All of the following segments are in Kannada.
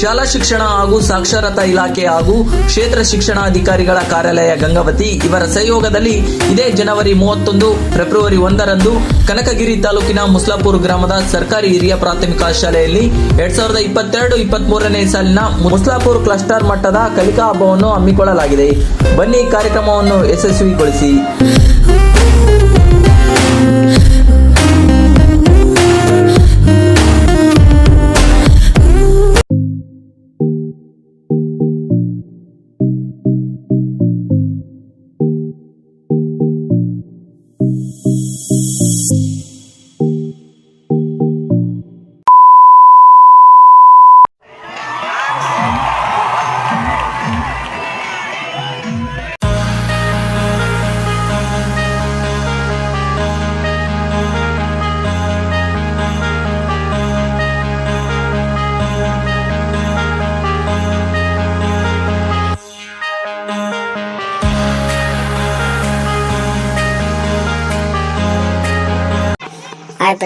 ಶಾಲಾ ಶಿಕ್ಷಣ ಹಾಗೂ ಸಾಕ್ಷರತಾ ಇಲಾಖೆ ಹಾಗೂ ಕ್ಷೇತ್ರ ಶಿಕ್ಷಣಾಧಿಕಾರಿಗಳ ಕಾರ್ಯಾಲಯ ಗಂಗಾವತಿ. ಇವರ ಸಹಯೋಗದಲ್ಲಿ ಇದೇ ಜನವರಿ ಮೂವತ್ತೊಂದು, ಫೆಬ್ರವರಿ ಒಂದರಂದು ಕನಕಗಿರಿ ತಾಲೂಕಿನ ಮುಸ್ಲಾಪುರ ಗ್ರಾಮದ ಸರ್ಕಾರಿ ಹಿರಿಯ ಪ್ರಾಥಮಿಕ ಶಾಲೆಯಲ್ಲಿ ಎರಡ್ ಸಾವಿರದ ಇಪ್ಪತ್ತೆರಡು ಇಪ್ಪತ್ತ್ ಮೂರನೇ ಸಾಲಿನ ಮುಸ್ಲಾಪುರ್ ಕ್ಲಸ್ಟರ್ ಮಟ್ಟದ ಕಲಿಕಾ ಹಬ್ಬವನ್ನು ಹಮ್ಮಿಕೊಳ್ಳಲಾಗಿದೆ. ಬನ್ನಿ ಕಾರ್ಯಕ್ರಮವನ್ನು ಯಶಸ್ವಿಗೊಳಿಸಿ.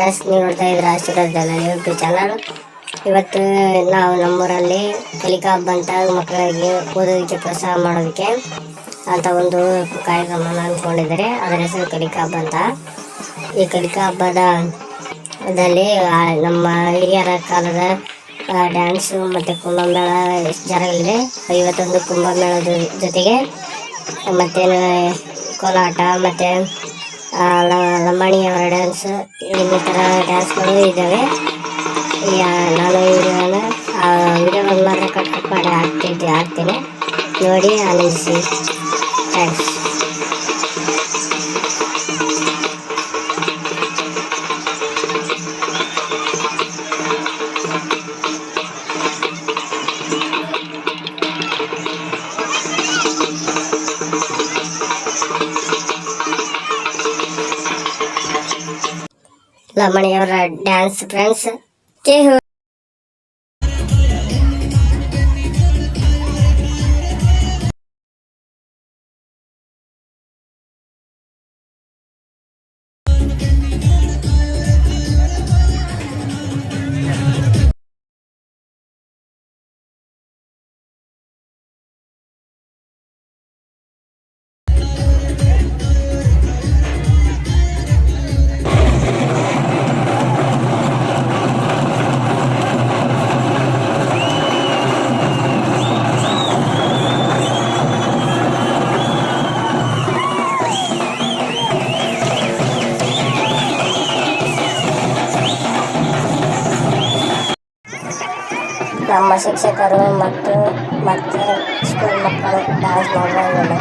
ಫ್ರೆಂಡ್ಸ್ ನೀವು ನೋಡ್ತಾ ಇದ್ರೆ ದಲಾಲಿ ಯೂಟ್ಯೂಬ್ ಚಾನಲ್ ಇವತ್ತು ನಾವು ನಮ್ಮೂರಲ್ಲಿ ಕಲಿಕಾ ಹಬ್ಬ ಅಂತ ಮಕ್ಕಳಿಗೆ ಓದೋದಕ್ಕೆ ಪ್ರೋತ್ಸಾಹ ಮಾಡೋದಕ್ಕೆ ಅಂತ ಒಂದು ಕಾರ್ಯಕ್ರಮನ ಅಂದ್ಕೊಂಡಿದ್ದಾರೆ ಅದರ ಹೆಸರು ಕಲಿಕಾ ಹಬ್ಬ ಅಂತ. ಈ ಕಲಿಕಾ ಹಬ್ಬದ ದಲ್ಲಿ ನಮ್ಮ ಹಿರಿಯರ ಕಾಲದ ಡ್ಯಾನ್ಸು ಮತ್ತು ಕುಂಭಮೇಳ ಜರಗಲಿದೆ ಇವತ್ತೊಂದು ಕುಂಭಮೇಳದ ಜೊತೆಗೆ ಮತ್ತು ಕೋಲಾಟ, ಮತ್ತು ಆ, ಲ- ಲಂಬಾಣಿ ಅವರ ಡ್ಯಾನ್ಸ್ ಇನ್ನಿತರ ಡ್ಯಾನ್ಸ್ಗಳು ಇದ್ದಾವೆ. ನಾನು ವಿಡಿಯೋನ ಆ ಮಾತ್ರ ಕಟ್ ಕಟ್ ಮಾಡಿ ಹಾಕ್ತಿದ್ದೆ ಹಾಕ್ತೇನೆ. ನೋಡಿ ಆನಂದಿಸಿ ಥ್ಯಾಂಕ್ಸ್ ಲಂಬಾಣಿಯವರ ಡ್ಯಾನ್ಸ್ ಫ್ರೆಂಡ್ಸ್ ಜೈ ಹೋ ನಮ್ಮ ಶಿಕ್ಷಕರು ಮತ್ತು ಮತ್ತು ಸ್ಕೂಲ್ ಮಕ್ಕಳು ಡ್ಯಾನ್ಸ್ ಮಾಡಬಹುದು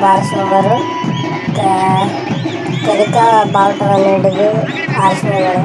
ಬಾರಿಸುವವರು ಕ- ಕಲಿಕಾ ಬಾವುಟವನ್ನು ಹಿಡಿದು ಆರಿಸುವವರು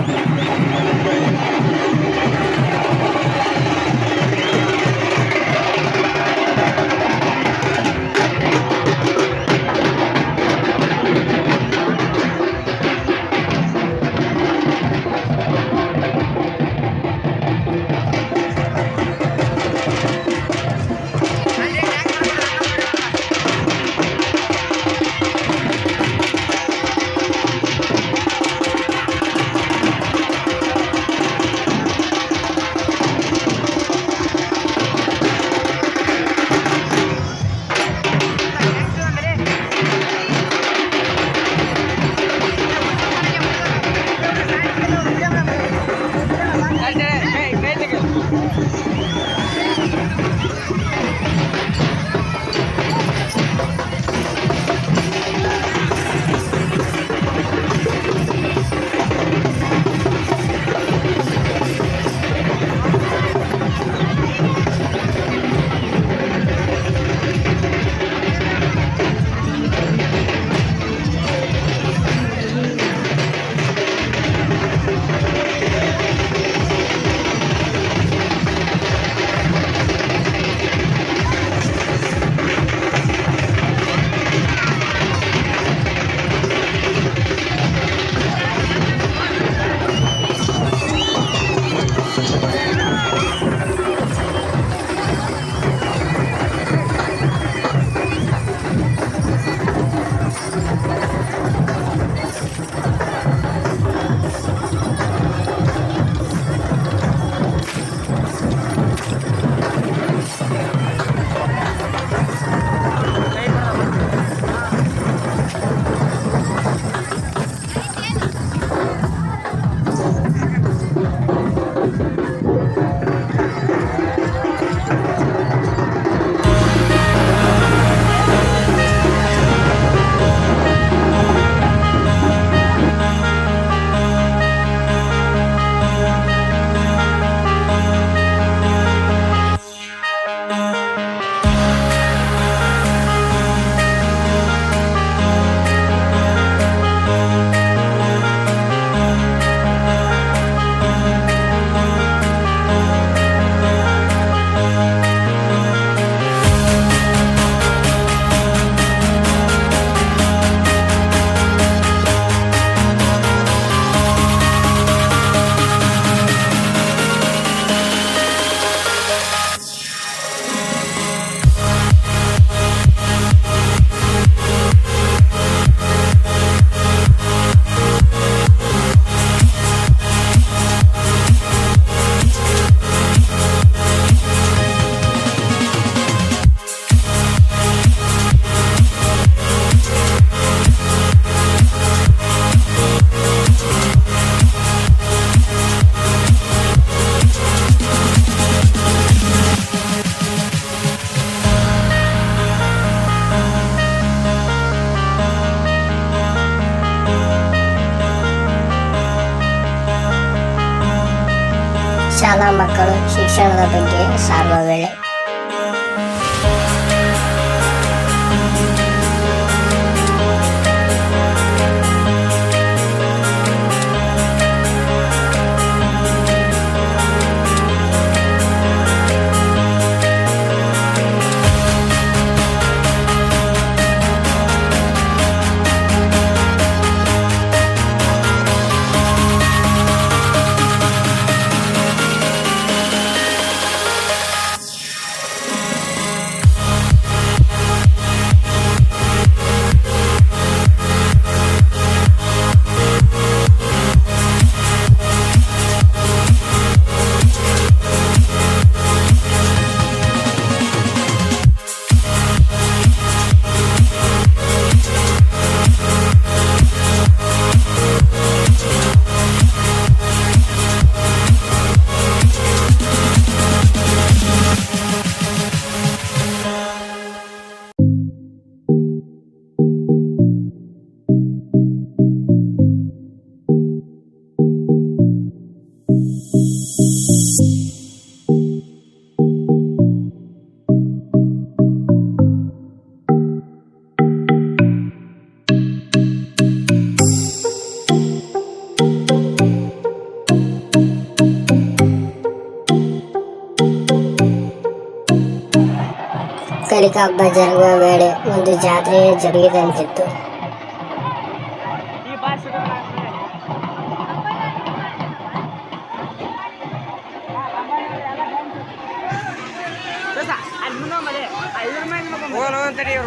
ಕಲಿಕಾ ಹಬ್ಬ ಜರುಗುವ ವೇಳೆ ಒಂದು ಜಾತ್ರೆ ಜರುಗಿದಂತಿತ್ತು.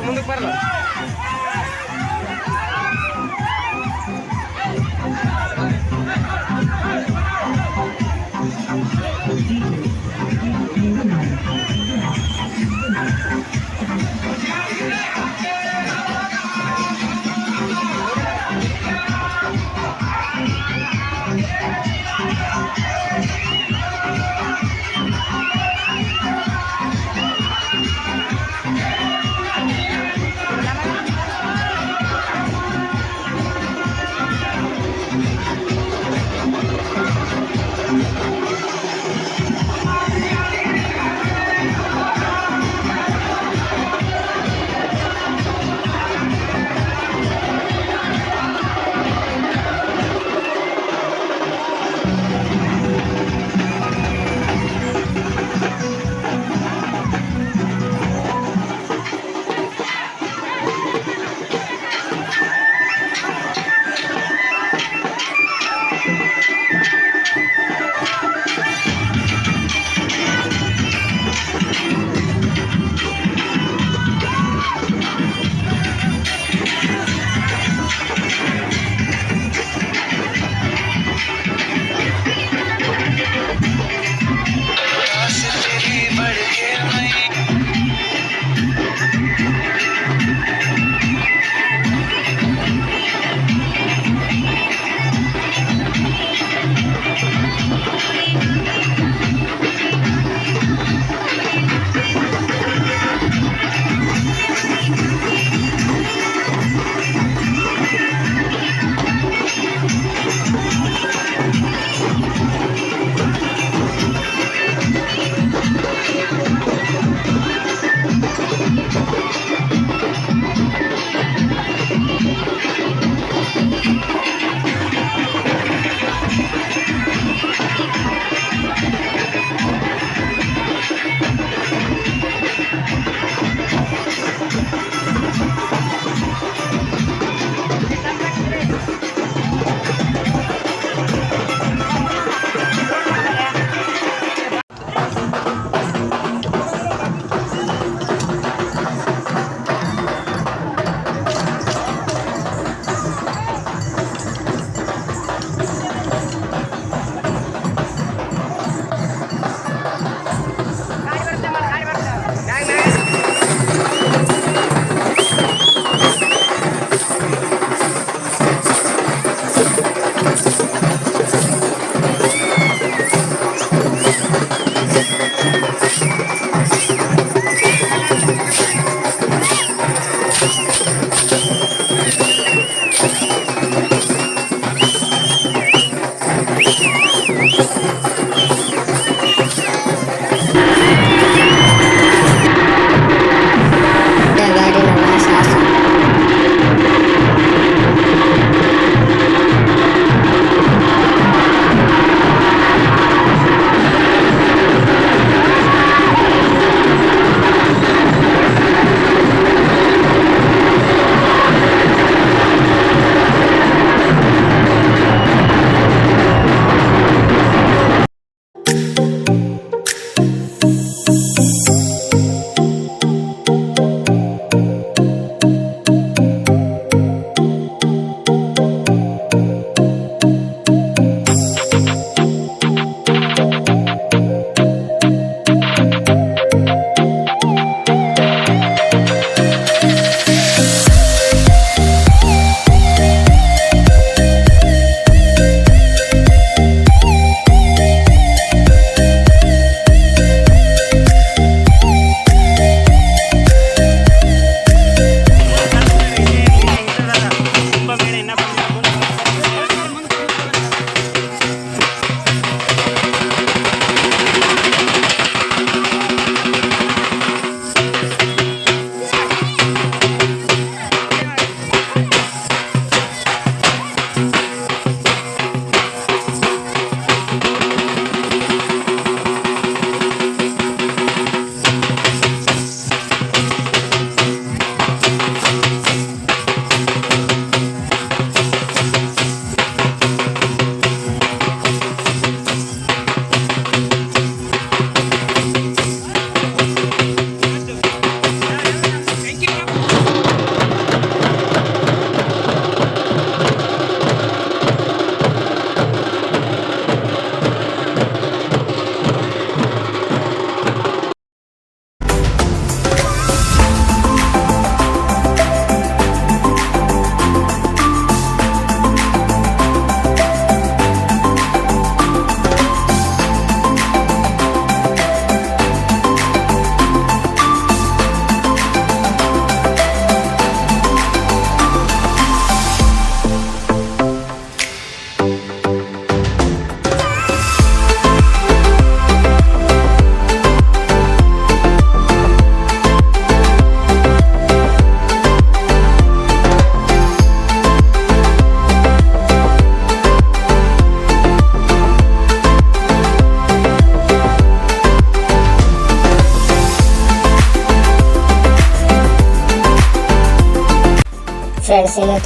ಮುಂದಕ್ಕೆ ಬರಲ್ಲ.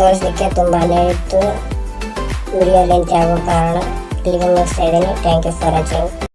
ತೋರಿಸ್ಲಿಕ್ಕೆ ತುಂಬಾನೇ ಇತ್ತು. ವಿಡಿಯೋ ಲೆಂತ್ ಆಗೋ ಕಾರಣ. ಇಲ್ಲಿಗೆ ಮುಗಿಸ್ತಾ ಇದ್ದೀನಿ. Thank you for watching